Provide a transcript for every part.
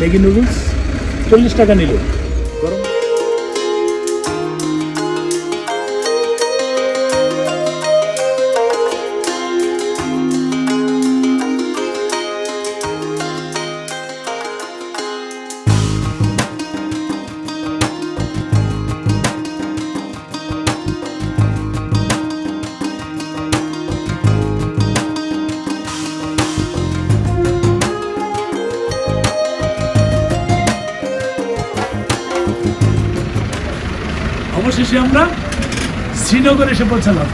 Maggi noodles চল্লিশ টাকা নিল। গরম অবশেষে আমরা শ্রীনগর এসে পৌঁছালাম।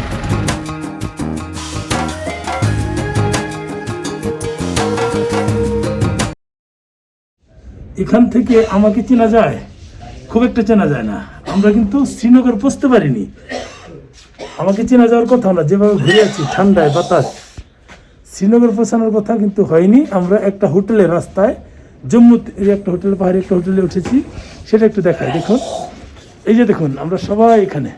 এখান থেকে আমাকে চেনা যায়? খুব একটা চেনা যায় না। আমরা কিন্তু শ্রীনগর পৌঁছতে পারিনি। আমাকে চেনা যাওয়ার কথা না, যেভাবে ঘুরে আছি, ঠান্ডায়, বাতাস, শ্রীনগর পৌঁছানোর কথা কিন্তু হয়নি। আমরা একটা হোটেলের রাস্তায়, জম্মু একটা হোটেল, পাহাড়ি একটা হোটেলে উঠেছি, সেটা একটু দেখাই, দেখুন। এই যে দেখুন, আমরা সবাই এখানে।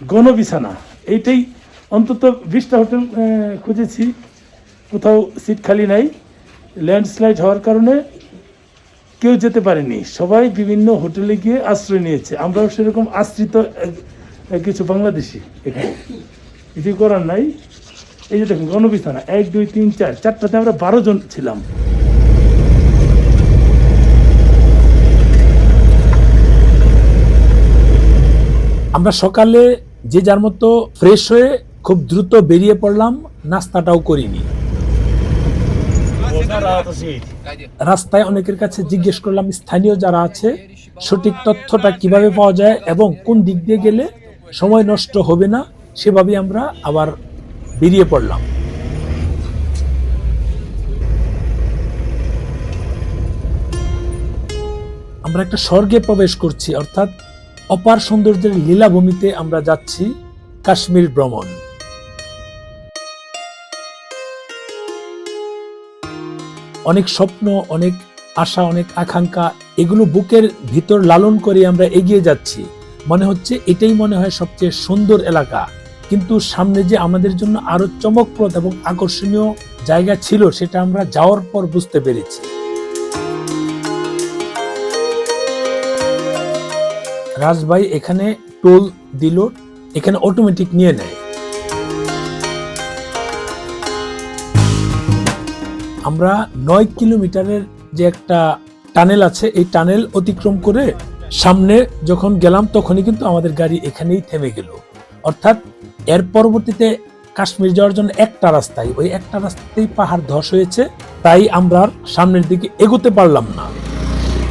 গণবিছানা, এইটাই অন্তত বিশটা হোটেল খুঁজেছি। কোথাও সিট খালি নাই। ল্যান্ডস্লাইড হওয়ার কারণে কেউ যেতে পারেনি। সবাই বিভিন্ন হোটেলে গিয়ে আশ্রয় নিয়েছে। আমরাও সেরকম আশ্রিত কিছু বাংলাদেশি এখানে। কিছু করার নাই। এই যে দেখুন, গণবিছানা, এক, দুই, তিন, চার, চারটাতে আমরা বারো জন ছিলাম। আমরা সকালে যে যার মতো ফ্রেশ হয়ে খুব দ্রুত বেরিয়ে পড়লাম, নাস্তাটাও করিনি। রাস্তায় অনেকের কাছে জিজ্ঞেস করলাম, স্থানীয় যারা আছে, সঠিক তথ্যটা কীভাবে পাওয়া যায় এবং কোন দিক দিয়ে গেলে সময় নষ্ট হবে না? সেভাবে আমরা আবার বেরিয়ে পড়লাম। আমরা একটা স্বর্গে প্রবেশ করছি, অর্থাৎ অপার সৌন্দর্যের লীলাভূমিতে আমরা যাচ্ছি কাশ্মীর ভ্রমণ। অনেক স্বপ্ন, অনেক আশা, অনেক আকাঙ্ক্ষা, এগুলো বুকের ভিতর লালন করে আমরা এগিয়ে যাচ্ছি। মনে হচ্ছে এটাই মনে হয় সবচেয়ে সুন্দর এলাকা। কিন্তু সামনে যে আমাদের জন্য আরও চমকপ্রদ এবং আকর্ষণীয় জায়গা ছিল, সেটা আমরা যাওয়ার পর বুঝতে পেরেছি। রাজভাই এখানে টোল দিল, এখানে অটোমেটিক নিয়ে নেয়। আমরা নয় কিলোমিটারের যে একটা টানেল আছে, এই টানেল অতিক্রম করে সামনে যখন গেলাম, তখনই কিন্তু আমাদের গাড়ি এখানেই থেমে গেল। অর্থাৎ এর পরবর্তীতে কাশ্মীর যাওয়ার জন্য একটা রাস্তায় ওই একটা রাস্তাতেই পাহাড় ধস হয়েছে, তাই আমরা সামনের দিকে এগোতে পারলাম না।